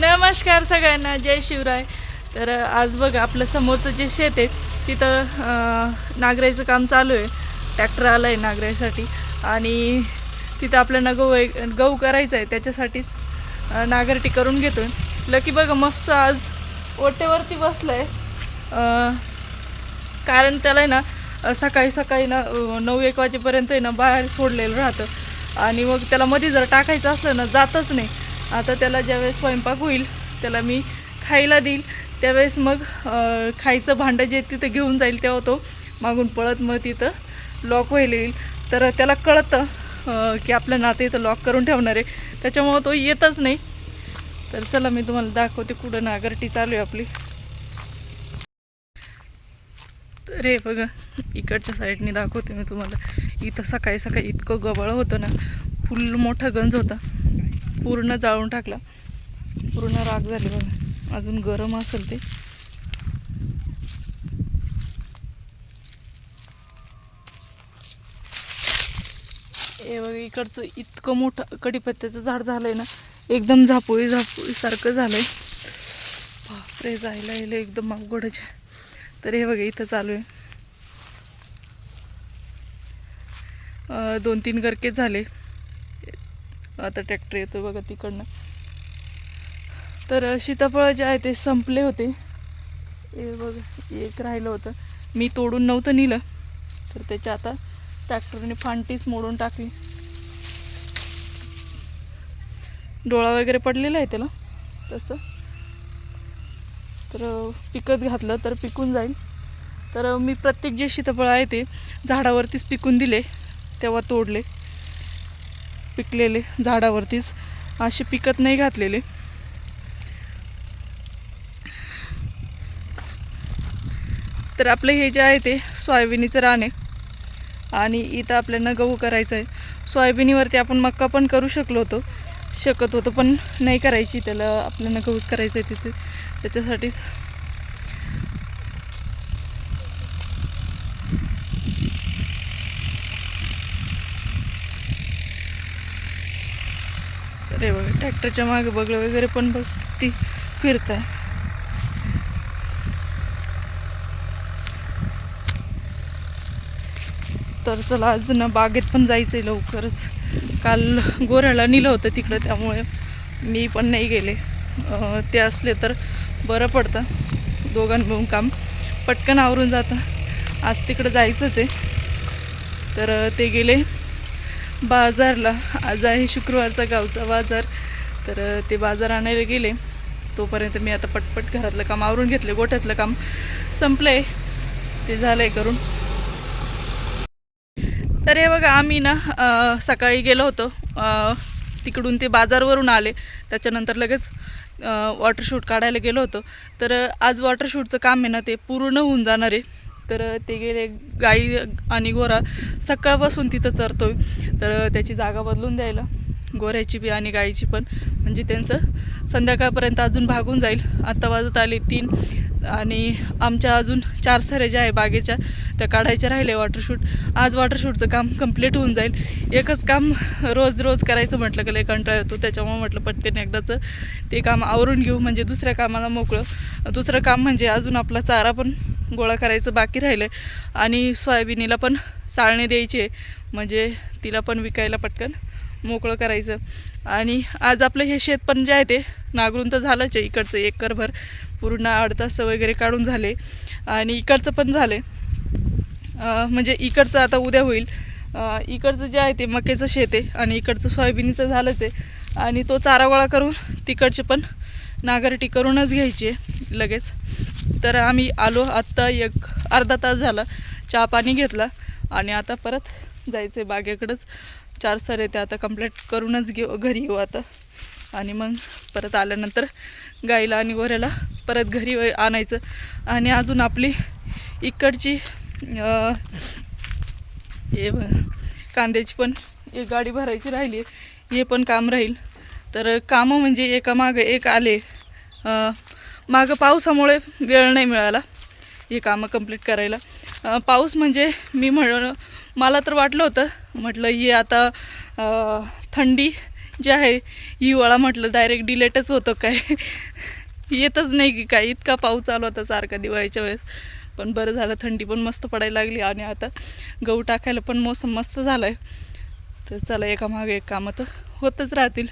नमस्कार सगळ्यांना जय शिवराय. तर आज बघा आपलं समोरचं जे शेत आहे तिथं अ, काम चालू आहे. ट्रॅक्टर आलं आहे नांगरायसाठी. आणि तिथं आपल्याला गहू गहू करायचं आहे त्याच्यासाठीच नागरटी नांगरटी करून घेतो लकी बघ मस्त आज ओटेवरती बसलं आहे कारण त्याला आहे ना सकाळी सकाळी ना नऊ एक वाजेपर्यंत आहे ना बाहेर सोडलेलं राहतं. आणि मग त्याला मध्ये जर टाकायचं असलं ना जातच नाही. आता त्याला ज्यावेळेस स्वयंपाक होईल त्याला मी खायला देईल. त्यावेळेस मग खायचं भांडं जे तिथं घेऊन जाईल तेव्हा तो मागून पळत मग तिथं लॉक व्हायला येईल. तर त्याला कळतं की आपलं नातं इथं लॉक करून ठेवणार आहे. त्याच्यामुळं तो येतच नाही. तर चला मी तुम्हाला दाखवते कुठं नागरटी चालू आहे आपली. तर हे बघा इकडच्या साईडने दाखवते मी तुम्हाला. इथं सकाळी सकाळी इतकं गबाळ होतं ना फुल मोठा गंज होता. पूर्ण जाळून टाकला. पूर्ण राग झाली बघा. अजून गरम असेल ते. हे बघा इकडचं इतकं मोठं कडीपत्त्याचं झाड झालंय ना. एकदम झापोळी झापोळी सारखं झालंय. बापरे जायला यायला एकदम अवघडच तर हे बघा इथं चालू आहे. दोन तीन गरकेच झाले. आता ट्रॅक्टर येतो बघा तिकडनं. तर सीताफळं जे आहे ते संपले होते. हे बघा एक राहिलं होतं. मी तोडून नव्हतं नेलं. तर त्याच्या आता ट्रॅक्टरने फांटीच मोडून टाकली. डोळा वगैरे पडलेला आहे त्याला तसं. तर पिकत घातलं तर पिकून जाईल. तर मी प्रत्येक जे सीताफळं आहे ते झाडावरतीच पिकून दिले तेव्हा तोडले. पिकलेले झाडावरतीच. असे पिकत नाही घातलेले. तर आपलं हे जे आहे ते सोयाबिनीचं रान आहे आणि इथं आपल्याला गहू करायचं आहे. सोयाबिनीवरती आपण मक्का पण करू शकलो होतो. शकत होतो पण नाही करायची. त्याला आपल्याला गहूच करायचं आहे तिथे. त्याच्यासाठीच अरे हे बघा ट्रॅक्टरच्या मागे बघलं वगैरे पण बघ ती फिरत आहे तर चला आज ना बागेत पण जायचं आहे लवकरच. काल गोऱ्याला नेलं होतं तिकडं त्यामुळे मी पण नाही गेले. ते असले तर बरं पडतं दोघां मिळून काम. पटकन आवरून जातं. आज तिकडं जायचंच आहे. तर ते गेले. बाजारला. आज आहे शुक्रवारचा गावचा बाजार. तर ते बाजार आणायला गेले. तोपर्यंत मी आता पटपट घरातलं काम आवरून घेतलं. गोठ्यातलं काम संपलं आहे ते झालं आहे करून. तर हे बघा आम्ही ना सकाळी गेलो होतो. तिकडून ते बाजारवरून आले. त्याच्यानंतर लगेच वॉटरशूट काढायला गेलो होतो. तर आज वॉटरशूटचं काम आहे ना ते पूर्ण होऊन जाणार आहे. तर ते गेले गाई आणि गोरा सकाळपासून तिथं चरतोय. तर त्याची जागा बदलून द्यायला. गोऱ्याची बी आणि गाईची पण. म्हणजे त्यांचं संध्याकाळपर्यंत अजून भागून जाईल. आत्ता वाजत आले तीन. आणि आमच्या अजून चार सऱ्या ज्या आहे बागेच्या त्या काढायच्या राहिले वॉटरशूट आज वॉटरशूटचं काम कंप्लीट होऊन जाईल. एकच काम रोज रोज करायचं म्हटलं का लय कंटाळा येतो. त्याच्यामुळे म्हटलं पटकन एकदाचं ते काम आवरून घेऊ. म्हणजे दुसऱ्या कामाला मोकळं. दुसरं काम म्हणजे अजून आपला चारा पण गोळा करायचं बाकी राहिलं आहे आणि सोयाबिनीला पण चाळणे द्यायचे. म्हणजे तिला पण विकायला पटकन मोकळं करायचं. आणि आज आपलं हे शेत पण जे आहे ते नागरून तर झालंच आहे. इकडचं एकरभर पूर्ण अडतास वगैरे काढून झाले. आणि इकडचं पण झाले म्हणजे इकडचं आता उद्या होईल. इकडचं जे आहे ते मक्याचं शेत आहे आणि इकडचं सोयाबिनीचं झालंच आहे. आणि तो चारा गोळा करून तिकडचे पण नागरटी करूनच घ्यायची आहे लगेच. तर आम्ही आलो. आत्ता एक अर्धा तास झाला. चहा पाणी घेतला आणि आता परत जायचं आहे बागेकडंच. चार सर येते आता कंप्लीट करूनच घेऊ घरी येऊ आता. आणि मग परत आल्यानंतर गाईला आणि गोऱ्याला परत घरी आणायचं. आणि अजून आपली इकडची हे कांद्याची पण एक गाडी भरायची राहिली हे पण काम राहील. तर कामं म्हणजे एका मागं एक आले. मागं पावसामुळे वेळ नाही मिळाला हे कामं कंप्लीट करायला. पाऊस म्हणजे मी म्हण मला तर वाटलं होतं म्हटलं ही आता थंडी जी आहे हिवाळा म्हटलं डायरेक्ट डिलेटच होतं काय? येतच नाही की काय इतका पाऊस चालू होता सारखा दिवाळीच्या वेळेस. पण बरं झालं थंडी पण मस्त पडायला लागली आणि आता गहू टाकायला पण मोसम मस्त झाला आहे तर चला एका मागे एक कामं तर होतच राहतील.